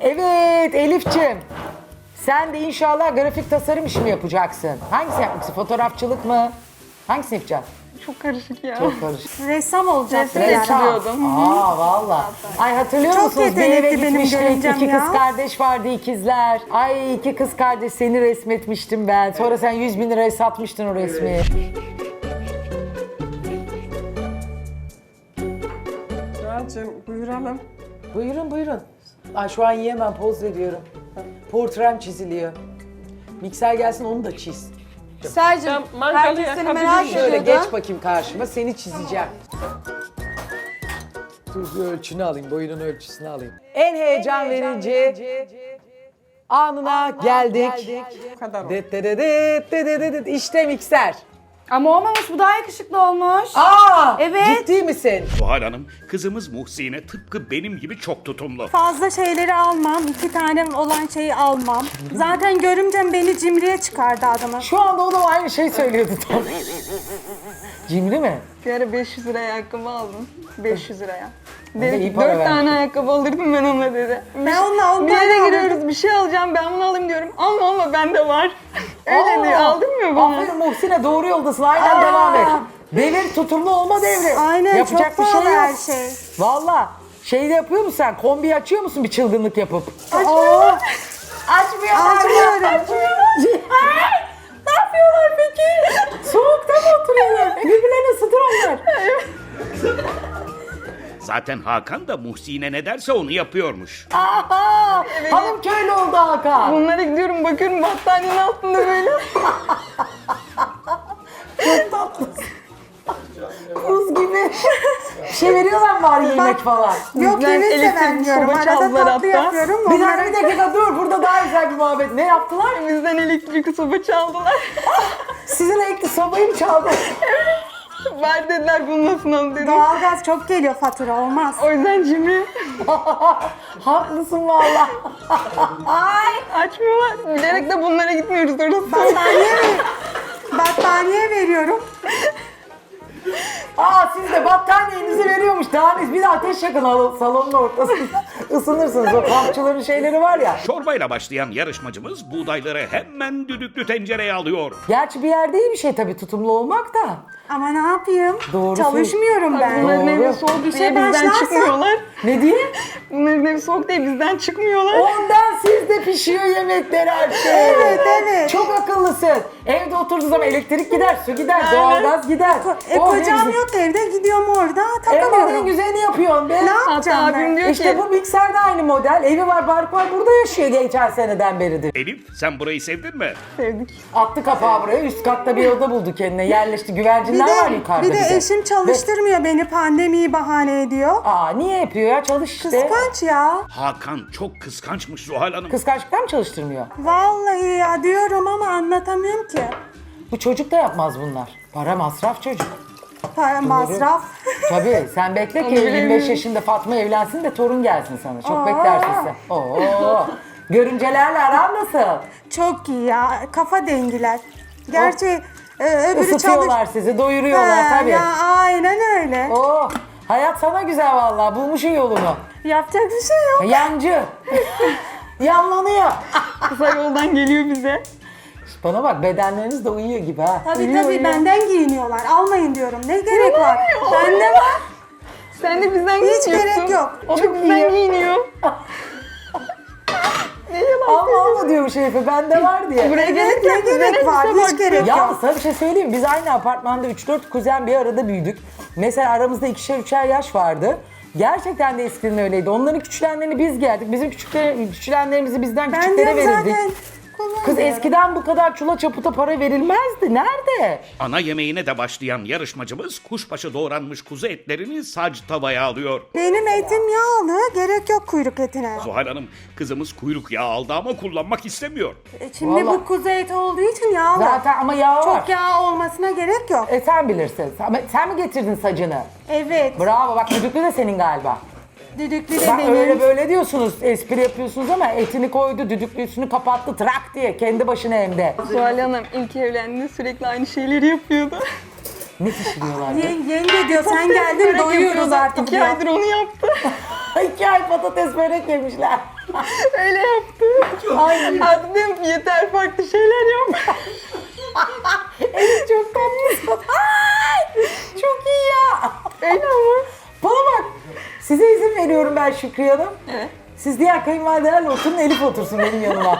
Evet Elif'ciğim. Sen de inşallah grafik tasarım işi mi yapacaksın? Hangisini yapmak Fotoğrafçılık mı? Hangisini yapacaksın? Çok karışık ya. Çok karışık. Ressam olacak. Resim yani. Yapıyordum. Aa valla. Ay hatırlıyor Çok musunuz? Bir eve yetenekli benim gitmiştik. görümcem iki ya. kız kardeş vardı ikizler. Ay iki kız kardeş seni resmetmiştim ben. Sonra sen 100 bin liraya satmıştın o resmi. Zuhal'cığım buyuralım. Buyurun buyurun. Ay şu an yiyemem poz veriyorum. Portrem çiziliyor. Mikser gelsin onu da çiz. Sercim, Ben mangalı herkes seni yakabilirim. merak Şöyle ediyordu. geç bakayım karşıma seni çizeceğim. Dur bir ölçünü alayım, boyunun ölçüsünü alayım. En heyecan verici anına geldik. Bu kadar oldu. Dıt dıt dıt. İşte mikser. Ama olmamış bu daha yakışıklı olmuş. Aa, Evet. ciddi misin? Zuhal Hanım, kızımız Muhsin'e tıpkı benim gibi çok tutumlu. Fazla şeyleri almam, iki tane olan şeyi almam. Zaten görümcem beni cimriye çıkardı adamı. Şu anda o da aynı şey söylüyordu tam. Cimri mi? Bir ara 500 liraya ayakkabı aldım. 500 liraya. Dedi ki para 4 vermiş. tane ayakkabı alırdım ben ona dedi. Ben onunla on Bir tane yere aldım. giriyoruz bir şey alacağım ben bunu alayım diyorum. Alma alma bende var. Öyle Aa, diyor aldırmıyor bana. Aferin Muhsin'e doğru yoldasın. Aynen Aa. devam et. Devir tutumlu olma devri. Aynen Yapacak çok bir şey yok. her şey. Valla şey de yapıyor musun sen? Kombi açıyor musun bir çılgınlık yapıp? Açmıyor. Açmıyor. Açmıyorum. ne yapıyorlar peki? Soğukta mı oturuyorlar? E, birbirlerini ısıtır onlar. Zaten Hakan da Muhsin'e ne derse onu yapıyormuş. Aha, hanım köylü oldu Hakan. Bunlara gidiyorum bakıyorum battaniyenin altında böyle. Kuz gibi. Şey veriyorlar mı bari yemek falan? Yok Bizden yemek de elektrik vermiyorum. soba Arada çaldılar tatlı hatta. yapıyorum. Bir onlara- dakika bir dakika dur burada daha güzel bir muhabbet. Ne yaptılar? Bizden elektrikli soba çaldılar. Sizin ekli sobayı mı çaldı? Ver dediler bulmasın dedim. Doğalgaz çok geliyor fatura olmaz. O yüzden cimri. Haklısın valla. Ay açmıyorlar. Bilerek de bunlara gitmiyoruz orası. Battaniye, ver- battaniye veriyorum. Aa siz de battaniyenizi veriyormuş. Daha ne? Bir de ateş yakın al- salonun ortasında. Isınırsınız. O kampçıların şeyleri var ya. Çorbayla başlayan yarışmacımız buğdayları hemen düdüklü tencereye alıyor. Gerçi bir yerde iyi bir şey tabii tutumlu olmak da. Ama ne yapayım? Doğru Çalışmıyorum ben. Bunların evi Doğru. soğuk İşe diye bizden başlarsa- çıkmıyorlar. Ne diye? Bunların evi soğuk diye bizden çıkmıyorlar. Ondan sizde pişiyor yemekler her şey. Evet, evet. Çok akıllısın. Evde oturduğu zaman elektrik gider, su gider, Evet. doğalgaz gider. E Oh, ne kocam güzel. yok evde gidiyorum orada E bak en güzelini yapıyorsun be. Ne Hatta yapacağım abim ben? diyor İşte ki bu mikser de aynı model. Evi var, bark var. Burada yaşıyor geçen seneden beridir. Elif, sen burayı sevdin mi? sevdik. Attı kapağı buraya. Üst katta bir oda buldu kendine. Yerleşti. Bir Güvercinler var de, yukarıda bir de eşim çalıştırmıyor beni pandemiyi bahane ediyor. Aa niye yapıyor ya? Çalış işte. Kıskanç ya. Hakan çok kıskançmış Zuhal Hanım. Kıskançlıktan mı çalıştırmıyor? Vallahi ya diyorum ama anlatamıyorum ki. Bu çocuk da yapmaz bunlar. Para masraf çocuk. Para masraf. Tabii sen bekle ki Onu bilemiyorum. 25 yaşında Fatma evlensin de torun gelsin sana. Çok Aa. beklersin sen. Oo. Görümcelerle aran nasıl? Çok iyi ya. Kafa dengiler. Gerçi e, öbürü çalış... Isıtıyorlar sizi, doyuruyorlar Ha, tabii. Ya aynen öyle. Oo. Hayat sana güzel vallahi. Bulmuşsun yolunu. Yapacak bir şey yok. Yancı. Yanlanıyor. Kısa yoldan geliyor bize. Bana bak bedenleriniz de uyuyor gibi ha. Tabii Uyuyor, tabii uyuyor. benden giyiniyorlar. Almayın diyorum. Ne gerek var? Bende var. Sen de bizden Hiç gerek yok. O da Çok bizden iyi. giyiniyor. ne yalan Alma alma diyormuş herife bende var diye. Buraya Evet, gelirken ne bizden gerek var? elbise Hiç baktı. gerek Ya yok. sana bir şey söyleyeyim mi? Biz aynı apartmanda 3-4 kuzen bir arada büyüdük. Mesela aramızda ikişer üçer yaş vardı. Gerçekten de eskiden öyleydi. Onların küçülenlerini biz geldik. Bizim küçükler, küçülenlerimizi bizden Ben küçüklere diyorum verirdik. zaten. Kız eskiden bu kadar çula çaputa para verilmezdi. Nerede? Ana yemeğine de başlayan yarışmacımız kuşbaşı doğranmış kuzu etlerini sac tavaya alıyor. Benim etim yağlı. Gerek yok kuyruk etine. Zuhal Hanım, kızımız kuyruk yağı aldı ama kullanmak istemiyor. E, Şimdi Vallahi- bu kuzu eti olduğu için yağlı. Zaten ama yağ var. Çok yağ olmasına gerek yok. E sen bilirsin. Sen, sen mi getirdin sacını? Evet. Bravo bak düdüklü de senin galiba. Düdüklü de Bak benim. öyle böyle diyorsunuz, espri yapıyorsunuz ama etini koydu, düdüklüsünü kapattı, trak diye kendi başına hem de. Zuhal Hanım ilk evlendiğinde sürekli aynı şeyleri yapıyordu. Ne pişiriyorlar? Ye- yenge diyor sen Börek geldin doyuyoruz yapıyordu. artık İki diyor. aydır onu yaptı. İki ay patates börek yemişler. Öyle yaptı. Aynen. Artık dedim ki yeter farklı şeyler yap. Çok tatlısın. Ay, çok iyi ya. Öyle ama. Bana bak. Size izin veriyorum ben Şükriye Hanım. Evet. Siz diğer kayınvalidelerle oturun Elif otursun benim yanıma.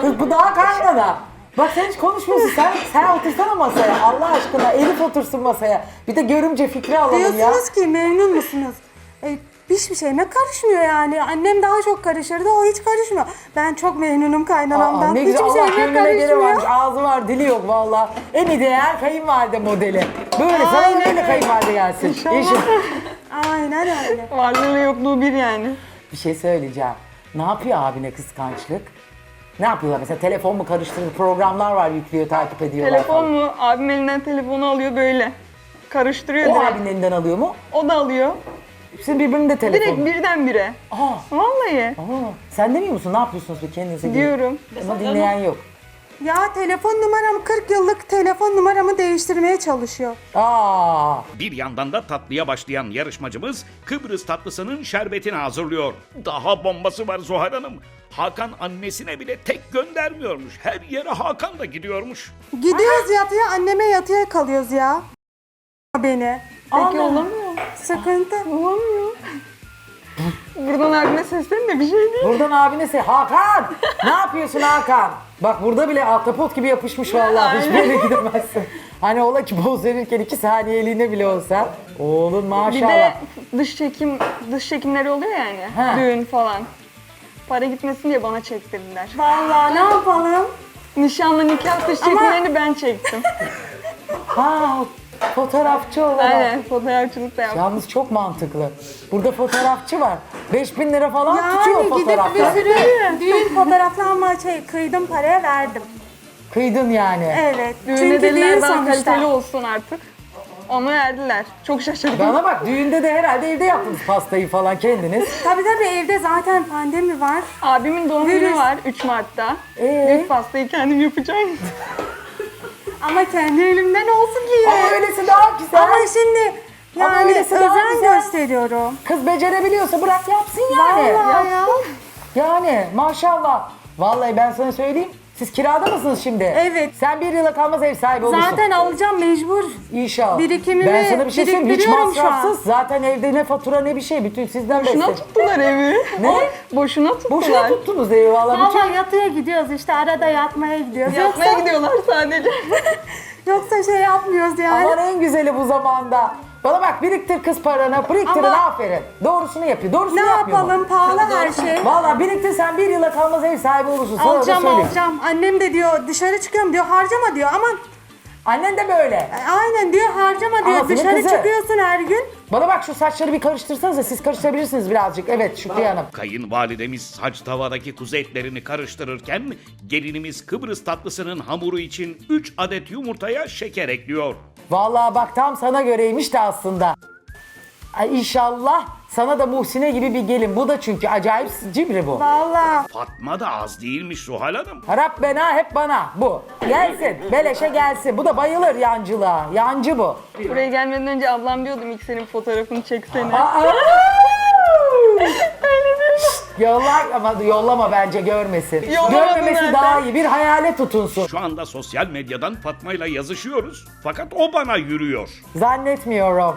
Kız bu daha kaynana. Bak sen hiç konuşmuyorsun. Sen, sen otursana masaya. Allah aşkına Elif otursun masaya. Bir de görümce fikri alalım ya. Diyorsunuz ki memnun musunuz? E, hiçbir şeyime karışmıyor yani. Annem daha çok karışırdı, o hiç karışmıyor. Ben çok memnunum kaynanamdan. Aa, ne güzel hiçbir Allah şeyime gönlüne göre varmış. karışmıyor. Ağzı var dili yok valla. En ideal kayınvalide modeli. Böyle sana Aynen böyle öyle. kayınvalide gelsin. İnşallah. Aynen öyle. Varlığıyla yokluğu bir yani. Bir şey söyleyeceğim. Ne yapıyor abine kıskançlık? Ne yapıyorlar? Mesela telefon mu karıştırıyor? Programlar var yüklüyor, takip ediyorlar. Telefon falan. mu? Abim elinden telefonu alıyor böyle. Karıştırıyor O direkt. abinin elinden alıyor mu? O da alıyor. Sizin birbirinin de telefonu. Direkt birdenbire. Aa, Vallahi. aa. Sen demiyor musun? Ne yapıyorsunuz bir kendinize? Diyorum. Ama dinleyen yok. Ya telefon numaram 40 yıllık telefon numaramı değiştirmeye çalışıyor. Aa, Bir yandan da tatlıya başlayan yarışmacımız Kıbrıs tatlısının şerbetini hazırlıyor. Daha bombası var Zuhal Hanım. Hakan annesine bile tek göndermiyormuş. Her yere Hakan da gidiyormuş. Gidiyoruz yatıya, anneme yatıya kalıyoruz ya. Beni. Peki olamıyor. Sıkıntı. Olamıyor. Buradan abime seslenin de bir şey değil. buradan abine se Hakan! ne yapıyorsun Hakan? Bak burada bile ahtapot gibi yapışmış vallahi. Hiçbir yere gidemezsin. Hani ola ki poz verirken iki saniyeliğine bile olsa. Oğlum Bir maşallah. de dış çekim dış çekimleri oluyor yani. Ha. Düğün falan. Para gitmesin diye bana çektirdiler. Vallahi ne yapalım? Nişanlı nikah dış çekimlerini ben çektim. Ha, fotoğrafçı olarak. Aynen fotoğrafçılık da yaptım. Yalnız çok mantıklı. Burada fotoğrafçı var. 5000 lira falan tutuyor Yani gidip bir sürü düğün fotoğraflanma şey kıydım paraya verdim. Kıydın yani. Evet. Düğüne Çünkü dediler düğün daha sonuçta. kaliteli olsun artık. Onu verdiler. Çok şaşırdım. Bana bak düğünde de herhalde evde yaptınız pastayı falan kendiniz. Tabii tabii evde zaten pandemi var. Abimin doğum Virüs. günü var 3 Mart'ta. Ee? Büyük pastayı kendim yapacağım. Ama kendi elimden olsun ki. Ama öylesi daha güzel. Ama şimdi Ama yani öylesi daha özen güzel. gösteriyorum. Kız becerebiliyorsa bırak yapsın yani. Vallahi ya. Yani maşallah. Vallahi ben sana söyleyeyim. Siz kirada mısınız şimdi? Evet. Sen bir yıla kalmaz ev sahibi olursun. Zaten alacağım mecbur. İnşallah. birikimimi Ben sana bir şey söyleyeyim. Hiç biriktiriyorum şu an. masrafsız. Zaten evde ne fatura ne bir şey. Bütün sizden Boşuna beslen. tuttular evi. Ne? Boşuna tuttular. Boşuna tuttunuz evi valla. Bütün... Yatıya gidiyoruz işte arada yatmaya gidiyoruz. Yatmaya Yoksa, gidiyorlar sadece. yoksa şey yapmıyoruz yani. Aman en güzeli bu zamanda. Bana bak biriktir kız paranı. Biriktirin Ama- aferin. Doğrusunu yapıyor. Doğrusunu ne yapmıyor mu? yapalım pahalı her şey. Valla biriktir sen bir yıla kalmaz ev sahibi olursun. Sana da Alacağım söyleyeyim. alacağım. Annem de diyor dışarı çıkıyorum diyor harcama diyor. Aman Annen de böyle. e, aynen diyor harcama diyor. Dışarı kızı. çıkıyorsun her gün. Bana bak şu saçları bir karıştırsanıza siz karıştırabilirsiniz birazcık. Evet Şükriye Hanım. Kayınvalidemiz saç tavadaki kuzu etlerini karıştırırken gelinimiz Kıbrıs tatlısının hamuru için 3 adet yumurtaya şeker ekliyor. Vallahi bak tam sana göreymiş de aslında. Ay inşallah sana da Muhsine gibi bir gelin. Bu da çünkü acayip cimri bu. Vallahi. Fatma da az değilmiş Zuhal Hanım. Harap bena hep bana bu. Gelsin beleşe gelsin. Bu da bayılır yancılığa. Yancı bu. Buraya gelmeden önce ablam diyordum ilk senin fotoğrafını çeksene. Aa! Yolla ama yollama bence görmesin. Yollamadım Görmemesi zaten. daha iyi. Bir hayale tutunsun. Şu anda sosyal medyadan Fatma'yla yazışıyoruz. Fakat o bana yürüyor. Zannetmiyorum.